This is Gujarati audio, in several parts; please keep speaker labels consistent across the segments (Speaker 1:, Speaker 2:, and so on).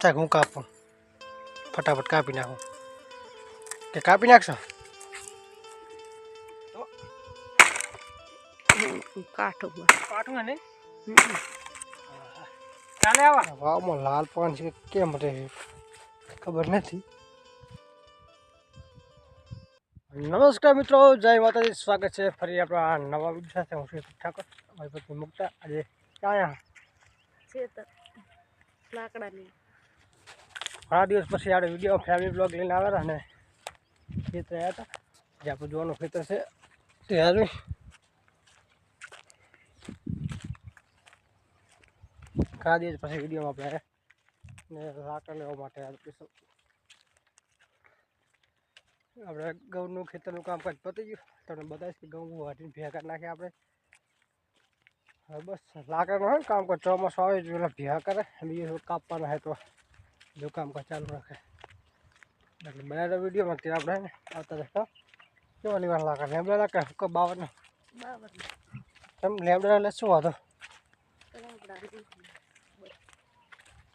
Speaker 1: થાય હું કાપું. ફટાફટ કાપી નાખું. કે કાપી નાખશો?
Speaker 2: કાઠું
Speaker 1: ને ચાલે આવા? વાવમાં લાલ પાન છે કે કેમ રે? ખબર નથી. નમસ્કાર મિત્રો જય માતાજી સ્વાગત છે ફરી આપણા આ નવા વીડિયો સાથે હું શ્રી ઠાકોર. મારી પત્ની મુક્તા આજે ક્યાં
Speaker 2: છે તો લાકડાની.
Speaker 1: ઘણા દિવસ પછી આપણે વીડિયો ફેમિલી બ્લોગ લઈને આવ્યા હતા ને ખેતરે આવ્યા હતા. જે આપણું જોવાનું ખેતર છે. તે હાજર ઘણા દિવસ પછી વિડીયોમાં આપણે ને લાકડા લેવા માટે આપણે આપણે ઘઉંનું ખેતરનું કામકાજ પતી ગયું. તમને બતાવીશ કે ઘઉં વાટીને ભેગા કરી નાખ્યા આપણે. હવે બસ. લાકડાનું હોય ને કામકાજ ચોમાસું આવે એટલે પેલા ભેગા કરે. બીજું થોડું કાપવાનું હોય તો જો કામકાજ ચાલુ રાખે. એટલે બનાવેલા વિડીયોમાં તે આપણે આવતા રહેતા કેવા લેવાના લાગે? લેબડા લાકડા હુક્કો બાવન એમ લેબડા એટલે શું
Speaker 2: લાકડાની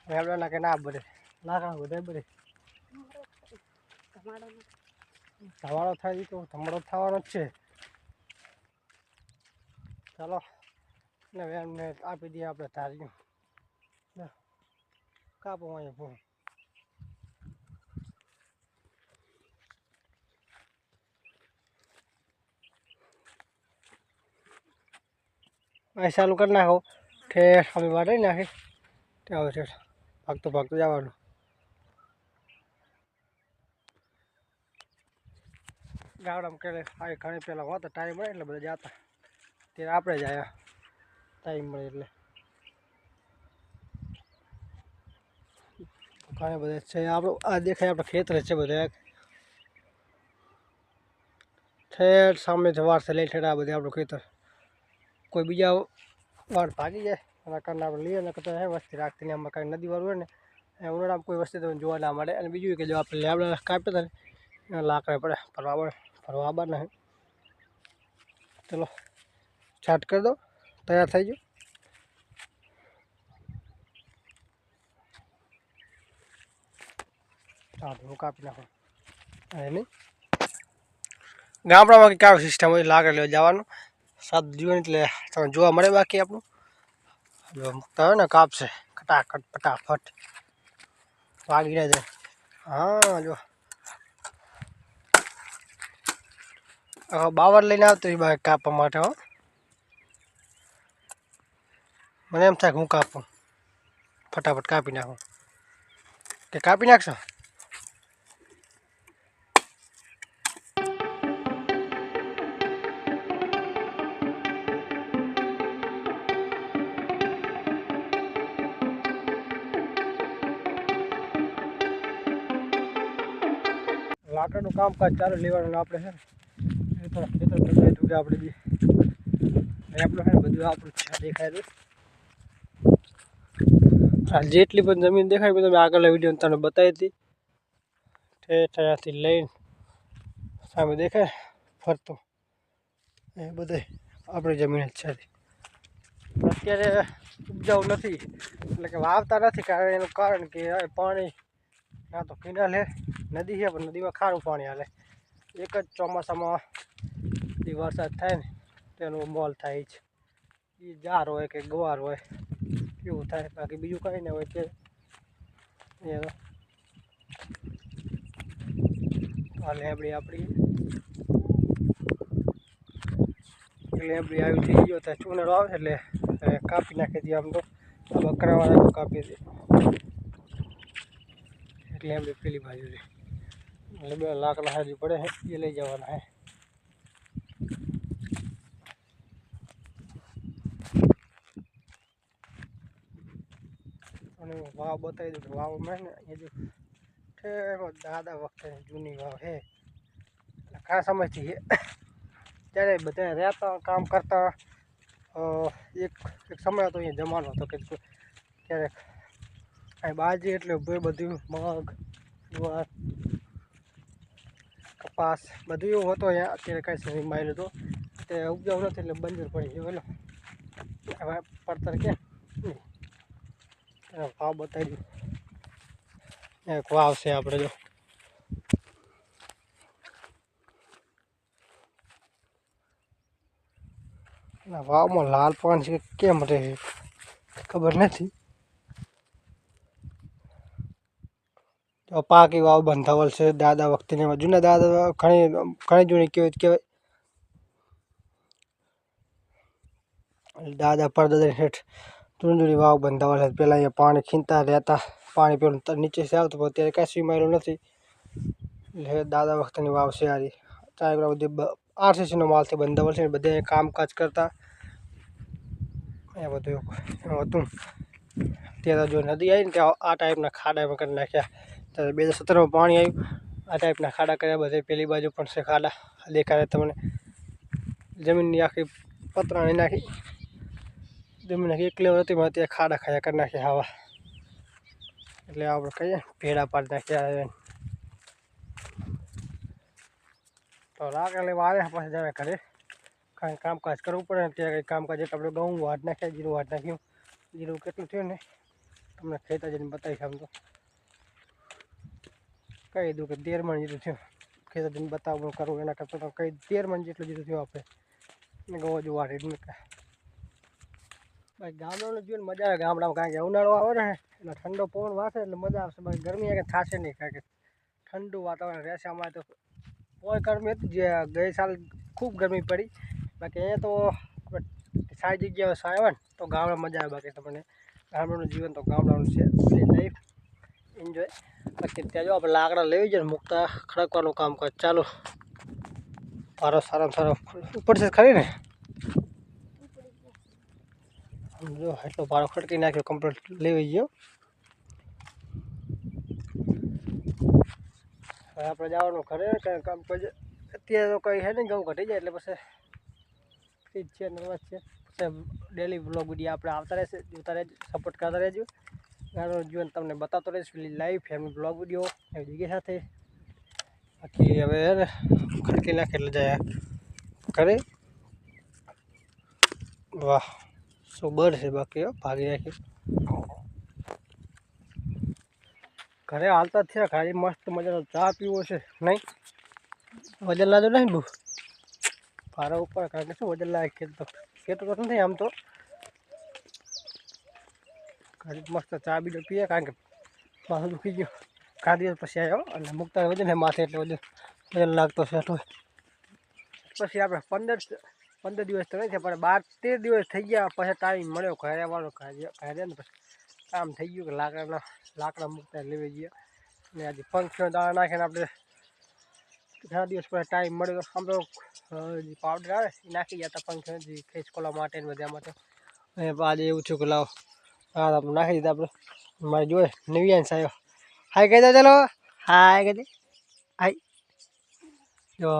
Speaker 1: લેબડા લાગે ના બધે? લાકડા બધે બધે. ધમાડો થાય તો ધમાડો થવાનો જ છે. ચાલો. ને એમને આપી દઈએ આપણે ધાર્યું કાપો અહીંયા ભૂ અહીં ચાલુ કરી નાખો ઠેર અમે વાળી નાખી ત્યાં હવે ઠેર ભાગતો ભાગતો જવાનું ગામડામાં કે આ ઘણી પહેલાં હોતા ટાઈમ મળે એટલે બધા જતા ત્યારે આપણે જ આવ્યા ટાઈમ મળે એટલે ઘણા બધા છે આપણું આ દેખાય આપણે ખેતર છે બધા ઠેર સામે જવારથી લઈ ઠેર આ બધે આપણું ખેતર કોઈ બીજા વાર ભાગી જાય એના કારણે આપણે લઈએ ને કરતા હે વસ્તી રાખતી ને આમાં કાંઈ નદી વાળું હોય ને એ ઉનાળામાં કોઈ વસ્તુ તમને જોવા ના મળે અને બીજું કે જો આપણે લેબડા કાપ્યા હતા ને એના લાકડા પડે ફરવા પડે ફરવા આવવાના હે ચલો સ્ટાર્ટ કરી દો તૈયાર થઈ ગયો હું કાપી નાખું. એની ગામડામાં કયા સિસ્ટમ હોય લાગે લેવા જવાનું. સાત જીવન એટલે તમે જોવા મળે બાકી આપણું. જો મૂકતા હોય ને, કાપશે. કટાકટ ફટાફટ. વાગી જાય હા, જો. હવે બાવર લઈને આવતો એ બાકી કાપવા માટે, હો. મને એમ થાય કે હું કાપું. ફટાફટ કાપી નાખું. કે કાપી નાખશો? લાકડાનું કામકાજ ચાલુ લેવાનું આપણે છે ને. થોડા ખેતર બદલાઈ દઉં આપણે બી. આપણું છે ને બધું આપણું છે દેખાય છે. જેટલી પણ જમીન દેખાય મેં તમે આગળ વીડિયો તમને બતાવી હતી. ઠેઠાથી લઈને સામે દેખાય, ફરતું. એ બધે આપણી જમીન જ છે. અત્યારે ઉપજાઉ નથી, એટલે કે વાવતા નથી, કારણ એનું કારણ કે પાણી ના તો કિનાલ હે, નદી છે પણ નદીમાં ખારું પાણી હાલે. એક જ ચોમાસામાં જે વરસાદ થાય ને, તેનું મોલ થાય છે. એ જાર હોય કે ગવાર હોય, એવું થાય. બાકી બીજું કંઈ ના હોય તે એ આ લેબડી આપણી લેબડી આવી થઈ ગયો ત્યાં ચૂનર આવે એટલે કાપી નાખી દઈએ આમ તો. બકરાવાળા કાપી દે એટલે એમની પેલી બાજુ છે એટલે બે લાકડા હાજી પડે છે એ લઈ જવાના હે અને વાવ બતાવી દઉં કે વાવ મેં ને એ જો ઠેરો દાદા વખતે જૂની વાવ હે ઘણા સમયથી છે ત્યારે બધા રહેતા કામ કરતા અ, એક એક સમય હતો અહીંયા જમાનો હતો કે ક્યારેક બાજી એટલે બધું મગ જુવાર કપાસ, બધું એવું હતો અહીંયા. અત્યારે કાંઈ સમય માયલું હતો. તે ઉપજાવ નથી એટલે બંજર પડી ગયો. એનો હવે પડતર કે? ભાવ બતાવી દઉં એક વાવ છે આપણે જો. વાવમાં લાલ પાન છે કેમ રહે ખબર નથી. પાકી વાવ બંધાવલ છે, દાદા વખતની એમાં જૂના દાદા ઘણી ઘણી જૂની કહેવાય કહેવાય. દાદા પરદાદા હેઠ જૂની જૂની વાવ બંધાવલ છે. પહેલાં અહીંયા પાણી ખીંચતા રહેતા, પાણી પેલું ત- નીચે છે આવતું, પણ અત્યારે કાંઈ સીમાયેલું નથી. એટલે દાદા વખતની વાવ છે આરી ત્યાં બધી આરસીસીનો માલથી બંધાવલ છે, ને બધા અહીંયા કામકાજ કરતા. એ બધું એવું એમાં હતું. ત્યારે જો નદી આવી ને ત્યાં આ ટાઈપના ખાડા એમાં કરી નાખ્યા. ત્યારે બે હજાર સત્તરમાં પાણી આવ્યું. આ ટાઈપના ખાડા કર્યા બધે પેલી બાજુ પણ છે ખાડા. દેખાડે તમને. જમીનની આખી પતરાણી નાખી. જમીન આખી એક લેવલ હતી ત્યાં ખાડા ખાયા કરી નાખ્યા હવા એટલે આપણે કહીએ ને, ભેડા પાડી નાખ્યા છે. તો રાગ લેવા આવે પછી જાય ઘરે કાંઈ કામકાજ કરવું પડે ને ત્યાં કંઈ કામકાજ એટલે આપણે ઘઉં વાટ નાખ્યા જીરું વાટ નાખ્યું. જીરું કેટલું થયું ને? તમને ખેતર જઈને બતાવીશ આમ તો. કહી દઉં કે તેર મણ જેટલું થયું. ખેતર જઈને બતાવવું કરવું એના કરતાં તો કંઈ તેર મણ જેટલું જેટલું થયું આપણે ને ઘઉં હજુ મૂક્યા ભાઈ ગામડાનું જીવન મજા આવે, ગામડામાં કારણ કે ઉનાળો આવે ને એટલે ઠંડો પવન વાસે એટલે મજા આવશે. બાકી ગરમી આગળ થશે નહીં, કારણ કે ઠંડુ વાતાવરણ રહેશે અમારે તો. કોઈ ગરમી હતી જે ગઈ સાલ ખૂબ ગરમી પડી. બાકી અહીંયા તો સારી જગ્યાએ સારા આવે ને, તો ગામડા મજા આવે બાકી તમને. ગામડાનું જીવન તો ગામડાનું છે લાઈફ એન્જોય બાકી ત્યાં જો આપણે લાકડા લેવી જોઈએ ને મૂકતા ખડકવાનું કામ કર. ચાલો. સારો સારો સારો. ઉપર છે ખરી ને? જો, એટલો ભારો ખડકી નાખ્યો કમ્પ્લીટ લેવી ગયો. હવે આપણે જવાનું ઘરે, કંઈ કામ પછી અત્યારે તો કંઈ છે નહીં, ઘઉં ઘટી જાય એટલે પછી છે નર્વસ છે. ડેલી બ્લોગ વીડિયો આપણે આવતા રહેશે, જોતા રહેજો સપોર્ટ કરતા રહેજો. ગામડાનું જીવન તમને બતાવતો રહીશ લાઈવ ફેમિલી બ્લોગ વીડિયો એવી જગ્યા સાથે. બાકી હવે હે ને ખડકી નાખે એટલે જાય ઘરે. વાહ શું બળ છે બાકી હો, ભાગી નાખી. ઘરે હાલતા જ થયા ઘરે મસ્ત મજાનો ચા પીવો છે. નહીં? વજન લાદો નહીં બહુ? ભારા ઉપર કારણ કે શું વજન લાગે ખેત તો ખેત તો નથી આમ તો. ઘરે મસ્ત ચા બીજો પીએ, કારણ કે માથું દુખી ગયું. ઘણા દિવસ પછી આવ્યો અને મુકતા વજન માથે એટલે વજન વજન લાગતો છે, એટલું પછી આપણે પંદર પંદર દિવસ તો નહીં થયા, પણ બાર તેર દિવસ થઈ ગયા, પછી ટાઈમ મળ્યો ઘરે આવવાનો ઘરે ને પછી કામ થઈ ગયું કે લાકડાના, લાકડા મૂકતા લેવી ગયા ને આજે પંખીઓ દાણા નાખીને આપણે ઘણા દિવસ પછી ટાઈમ મળ્યો. આમ તો પાવડર આવે, એ નાખી ગયા હતા પંખીઓ જે ખેંચકોલા માટે ને બધા માટે અને આજે એવું થયું કે લાવો હા આપણે નાખી દીધા આપણે. મારે જોઈએ નવ્યાંશ સાહેબ. હાય કહી દો ચાલો. હાય કહી દે. હાય. જો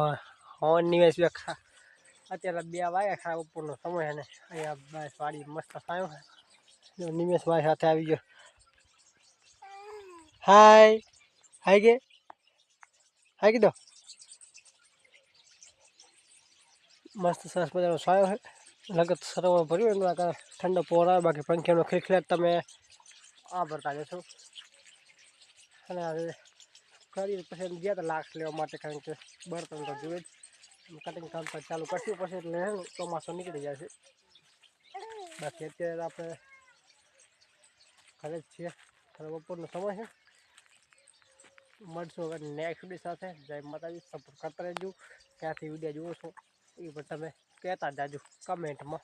Speaker 1: હોન નિવેશ બે ખા અત્યારે બે વાગ્યા ખરા ઉપરનો સમય અને અહીંયા બસ વાડી મસ્ત સાયો છે જો નિમેશ ભાઈ સાથે આવી ગયો. હાય. હાય કે? હાય કીધો. મસ્ત સરસ મજાનો સાયો છે લગત સરોવર ભર્યું એનું આગળ ઠંડો પવન આવે, બાકી પંખીઓનો ખીલખીલાટ તમે આ ભરતા જશો અને કરી પછી ગયા હતા લાખ લેવા માટે, કારણ કે બળતણ તો જોઈએ જ. કટિંગ કામકાજ ચાલુ કરશું પછી એટલે ચોમાસો નીકળી નીકળી જશે બાકી અત્યારે આપણે ઘરે જ છીએ. ઘરે બપોરનો સમય છે. મળશું હવે નેક્સ્ટ વીડિયો સાથે. જય માતાજી. સપોર્ટ કરતા રહેજો. ક્યાંથી વીડિયો જુઓ છો. એ પણ તમે કહેતા જાજો કમેન્ટમાં